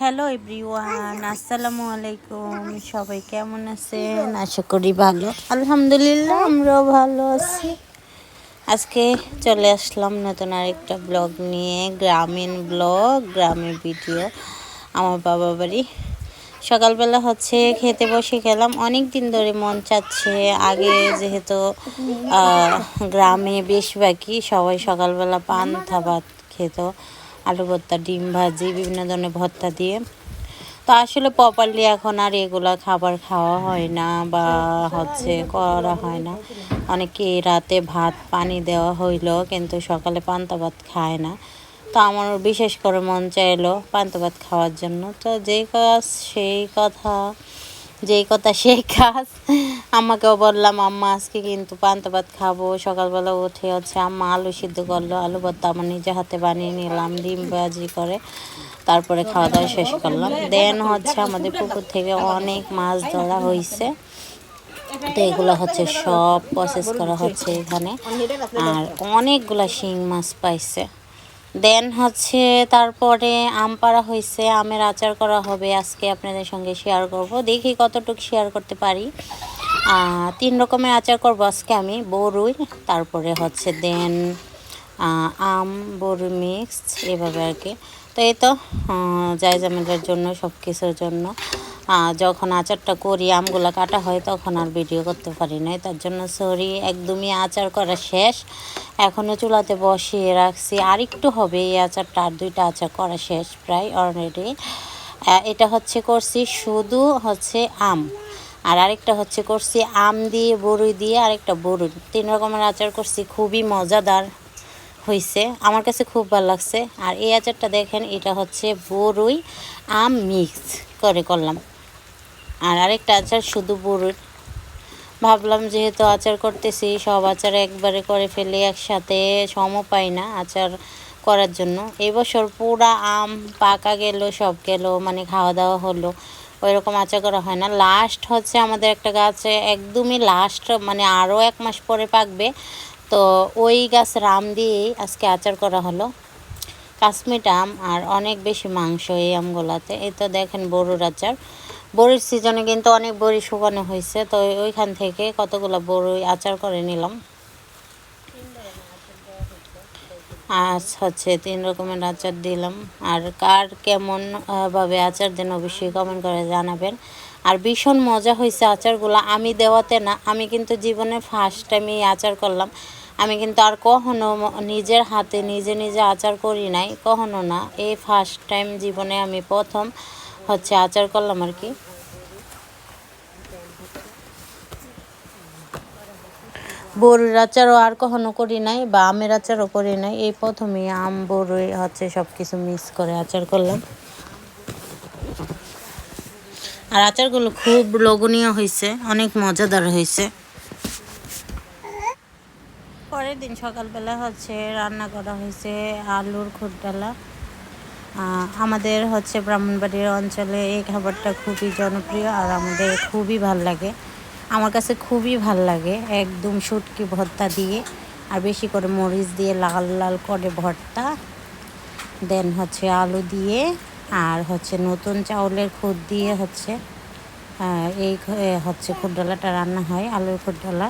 Hello everyone আসসালামু আলাইকুম সবাই কেমন আছেন? আশা করি ভালো। আলহামদুলিল্লাহ, আমরাও ভালো আছি। আজকে চলে আসলাম নতুন আরেকটা ব্লগ নিয়ে। গ্রামীণ ব্লগ, গ্রামের ভিডিও। আমার বাবা বাড়ি। সকালবেলা হচ্ছে খেতে বসে গেলাম। অনেক দিন ধরে মন চাচ্ছে। আগে যেহেতু গ্রামে বেশিরভাগই সবাই সকালবেলা পান্তা ভাত খেত। আলু ভর্তা, ডিম ভাজি, বিভিন্ন ধরনের ভর্তা দিয়ে। তো আসলে প্রপারলি এখন আর এগুলা খাবার খাওয়া হয় না বা হচ্ছে করা হয় না। অনেকে রাতে ভাত, পানি দেওয়া হইল, কিন্তু সকালে পান্তা ভাত খায় না। তো আমার বিশেষ করে মন চাইলো পান্তা ভাত খাওয়ার জন্য। তো যেই কাজ, সেই কথা যেই কথা সেই কাজ। আম্মাকেও বললাম, আম্মা, আজকে কিন্তু পান্তা ভাত খাব। সকালবেলা উঠে হচ্ছে আম্মা আলু সিদ্ধ করল। আলু ভর্তা আমার নিজে হাতে বানিয়ে নিলাম, ডিম ভাজি করে। তারপরে খাওয়া দাওয়া শেষ করলাম। দেন হচ্ছে আমাদের পুকুর থেকে অনেক মাছ ধরা হয়েছে তো এগুলো হচ্ছে সব প্রসেস করা হচ্ছে এখানে। আর অনেকগুলা শিং মাছ পাইছে। দেন হচ্ছে তারপরে আম পাড়া হয়েছে আমের আচার করা হবে। আজকে আপনাদের সঙ্গে শেয়ার করব। দেখি কতটুকু শেয়ার করতে পারি। তিন রকমের আচার করব আজকে আমি। বরুই, তারপরে হচ্ছে দেন আম, বরুই মিক্সড এভাবে আর কি। তো এই তো যাই জামেলের জন্য সব কিছুর জন্য যখন আচারটা করি, আমগুলো কাটা হয়, তখন আর ভিডিও করতে পারি নাই। তার জন্য সরি একদমই আচার করা শেষ। এখনও চুলাতে বসিয়ে রাখছি। আর একটু হবে এই আচারটা, আর দুইটা আচার করা শেষ প্রায় অলরেডি এটা হচ্ছে করছি শুধু হচ্ছে আম। আর আরেকটা হচ্ছে করছি আম দিয়ে বড়ই দিয়ে আরেকটা বড়ই তিন রকমের আচার করছি, খুবই মজাদার। হয়েছে আমার কাছে খুব ভালো লাগছে। আর এই আচারটা দেখেন, এটা হচ্ছে বড়ই আম মিক্স করে করলাম। আর আরেকটা আচার শুধু বড়ির ভাবলাম যেহেতু আচার করতেছি, সব আচার একবারে করে ফেলে একসাথে সম পাই না আচার করার জন্য। এবছর পুরা আম পাকা গেল, সব গেল মানে খাওয়া দাওয়া হলো। ওই রকম আচার করা হয় না। লাস্ট হচ্ছে আমাদের একটা গাছে, একদমই লাস্ট মানে আরও এক মাস পরে পাকবে। তো ওই গাছ রাম দিয়েই আজকে আচার করা হলো। কাশ্মীর আম আর অনেক বেশি মাংস এই আমগুলাতে। এই তো দেখেন বড়ুর আচার। বড়ির সিজনে কিন্তু অনেক বড়ি শুকানো হয়েছে, তো ওইখান থেকে কতগুলো বড়ই আচার করে নিলাম। আজ হচ্ছে তিন রকমের আচার দিলাম। আর কার কেমন ভাবে আচার দেন অবশ্যই কমেন্ট করে জানাবেন। আর ভীষণ মজা হয়েছে আচারগুলো। আমি দেওয়াতে না, আমি কিন্তু জীবনে ফার্স্ট টাইম এই আচার করলাম। আমি কিন্তু আর কখনো নিজের হাতে নিজে নিজে আচার করি নাই, কখনো না। এই ফার্স্ট টাইম জীবনে আমি প্রথম হচ্ছে আচার করলাম আর কি। বড়ির আচারও আর কখনো করি নাই বা আমের আচারও করি নাই। এই প্রথমেই আম বড়ি হচ্ছে সব কিছু মিক্স করে আচার করলাম। আর আচারগুলো খুব লোভনীয় হয়েছে অনেক মজাদার হয়েছে পরের দিন সকালবেলা হচ্ছে রান্না করা হয়েছে আলুর খুরডালা আমাদের হচ্ছে ব্রাহ্মণবাড়ির অঞ্চলে এই খাবারটা খুবই জনপ্রিয় আর আমাদের খুবই ভালো লাগে। আমার কাছে খুবই ভালো লাগে। একদম শুটকি ভর্তা দিয়ে আর বেশি করে মরিচ দিয়ে লাল লাল করে ভর্তা। দেন হচ্ছে আলু দিয়ে আর হচ্ছে নতুন চাউলের খুদ দিয়ে হচ্ছে এই হচ্ছে খুরডালাটা রান্না হয়, আলুর খুরডালা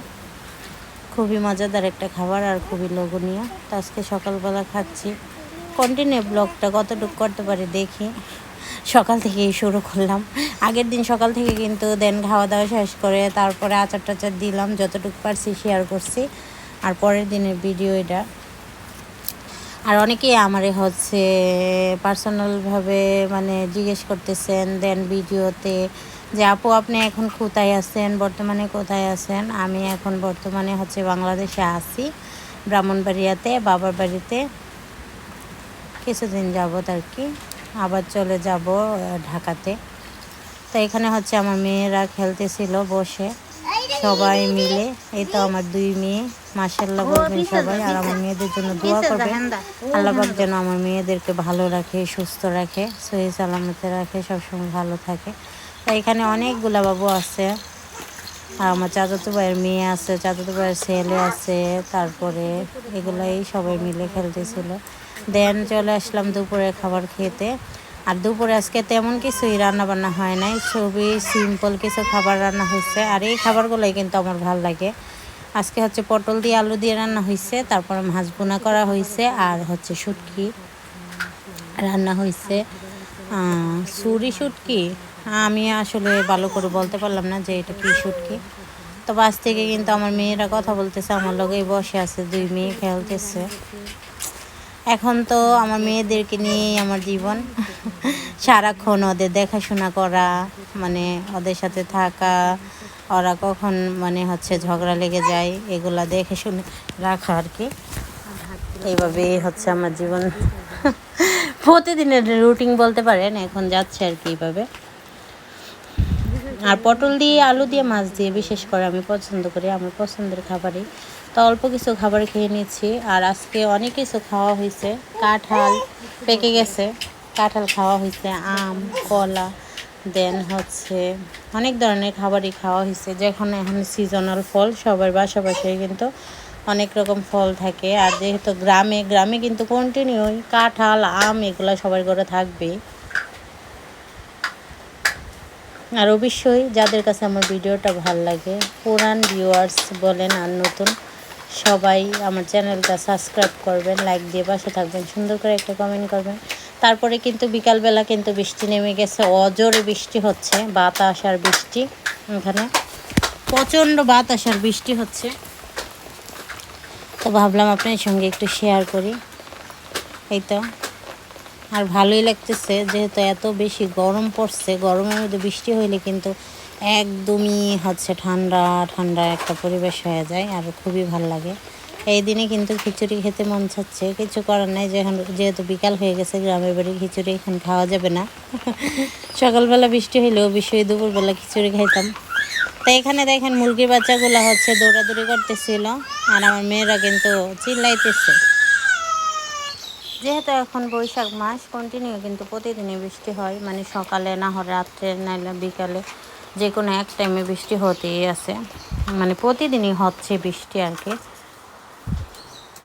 খুবই মজাদার একটা খাবার আর খুবই লোভনীয়। তো আজকে সকালবেলা খাচ্ছি। কন্টিনিউ ব্লগটা কতটুকু করতে পারি দেখি। সকাল থেকেই শুরু করলাম। আগের দিন সকাল থেকে কিন্তু দেন খাওয়া দাওয়া শেষ করে তারপরে আচার টাচার দিলাম, যতটুকু পারছি শেয়ার করছি। আর পরের দিনের ভিডিও এটা। আর অনেকেই আমারে হচ্ছে পার্সোনালভাবে মানে জিজ্ঞেস করতেছেন দেন ভিডিওতে যে, আপু, আপনি এখন কোথায় আছেন? বর্তমানে কোথায় আছেন? আমি এখন বর্তমানে হচ্ছে বাংলাদেশে আছি, ব্রাহ্মণবাড়িয়াতে, বাবার বাড়িতে। কিছুদিন যাবত আর কি। আবার চলে যাব ঢাকাতে। তো এখানে হচ্ছে আমার মেয়েরা খেলতেছিল বসে, সবাই মিলে। এই তো আমার দুই মেয়ে মাসাল্লাহ বলবেন সবাই। আর আমার মেয়েদের জন্য দোয়া করবেন। আল্লাহ পাক যেন আমার মেয়েদেরকে ভালো রাখে, সুস্থ রাখে, সহি সালামতে রাখে, সবসময় ভালো থাকে। তো এখানে অনেকগুলা বাবু আছে। আর আমার চাচাতো ভাইয়ের মেয়ে আছে, চাচাতো ভাইয়ের ছেলে আছে, তারপরে এগুলাই সবাই মিলে খেলতেছিল। দেন চলে আসলাম দুপুরে খাবার খেতে। আর দুপুরে আজকে তেমন কিছুই রান্না বান্না হয় নাই খুবই সিম্পল কিছু খাবার রান্না হয়েছে। আর এই খাবারগুলোই কিন্তু আমার ভালো লাগে। আজকে হচ্ছে পটল দিয়ে আলু দিয়ে রান্না হয়েছে, তারপর মাছ বোনা করা হয়েছে, আর হচ্ছে শুটকি রান্না হয়েছে। সুরি শুটকি? আমি আসলে ভালো করে বলতে পারলাম না যে এটা কি শুটকি। তো বাস থেকে কিন্তু আমার মেয়েরা কথা বলতেছে, আমার লগেই বসে আছে, দুই মেয়ে খেলতেছে। এখন তো আমার মেয়েদেরকে নিয়েই আমার জীবন। সারাক্ষণ ওদের দেখাশোনা করা মানে ওদের সাথে থাকা, ওরা কখন মানে হচ্ছে ঝগড়া লেগে যায়, এগুলা দেখে শুনে রাখা আর কি। এইভাবেই হচ্ছে আমার জীবন। প্রতিদিনের রুটিন বলতে পারেন, এখন যাচ্ছে আর কি এইভাবে। আর পটল দিয়ে আলু দিয়ে মাছ দিয়ে বিশেষ করে আমি পছন্দ করি, আমার পছন্দের খাবারই। তো অল্প কিছু খাবার খেয়ে নিচ্ছি, আর আজকে অনেক কিছু খাওয়া হয়েছে। কাঁঠাল পেকে গেছে, কাঁঠাল খাওয়া হয়েছে, আম, কলা, দেন হচ্ছে অনেক ধরনের খাবারই খাওয়া হয়েছে। যেখানে এখন সিজনাল ফল, সবার বাসা বাসায় কিন্তু অনেক রকম ফল থাকে। আর যেহেতু গ্রামে গ্রামে কিন্তু কন্টিনিউই কাঁঠাল, আম এগুলো সবার ঘরে থাকবেই। আর অবশ্যই যাদের কাছে আমার ভিডিওটা ভালো লাগে, পুরান ভিউয়ার্স বলেন আর নতুন, সবাই আমার চ্যানেলটা সাবস্ক্রাইব করবেন লাইক দিয়ে পাশে থাকবেন, সুন্দর করে একটা কমেন্ট করবেন। তারপরে কিন্তু বিকালবেলা কিন্তু বৃষ্টি নেমে গেছে, অজোরে বৃষ্টি হচ্ছে, বাতাস আর বৃষ্টি এখানে। প্রচণ্ড বাতাস আর বৃষ্টি হচ্ছে। তো ভাবলাম আপনার সঙ্গে একটু শেয়ার করি। এই তো। আর ভালোই লাগতেছে যেহেতু এত বেশি গরম পড়ছে। গরমের মধ্যে বৃষ্টি হইলে কিন্তু একদমই হচ্ছে ঠান্ডা ঠান্ডা একটা পরিবেশ হয়ে যায় আর খুবই ভালো লাগে। এই দিনে কিন্তু খিচুড়ি খেতে মন চাচ্ছে। কিছু করার নাই যেহেতু বিকাল হয়ে গেছে, গ্রামের বাড়ি খিচুড়ি এখন খাওয়া যাবে না। সকালবেলা বৃষ্টি হইলেও বিষয় দুপুরবেলা খিচুড়ি খাইতাম। তো এখানে দেখেন মুরগির বাচ্চাগুলো হচ্ছে দৌড়াদৌড়ি করতেছিল আর আমার মেয়েরা কিন্তু চিল্লাইতেছে। যেহেতু এখন বৈশাখ মাস কন্টিনিউ কিন্তু প্রতিদিনই বৃষ্টি হয়। মানে সকালে না হয় রাত্রে নাহলে বিকালে যে কোনো এক টাইমে বৃষ্টি হতেই আছে। মানে প্রতিদিনই হচ্ছে বৃষ্টি আর কি।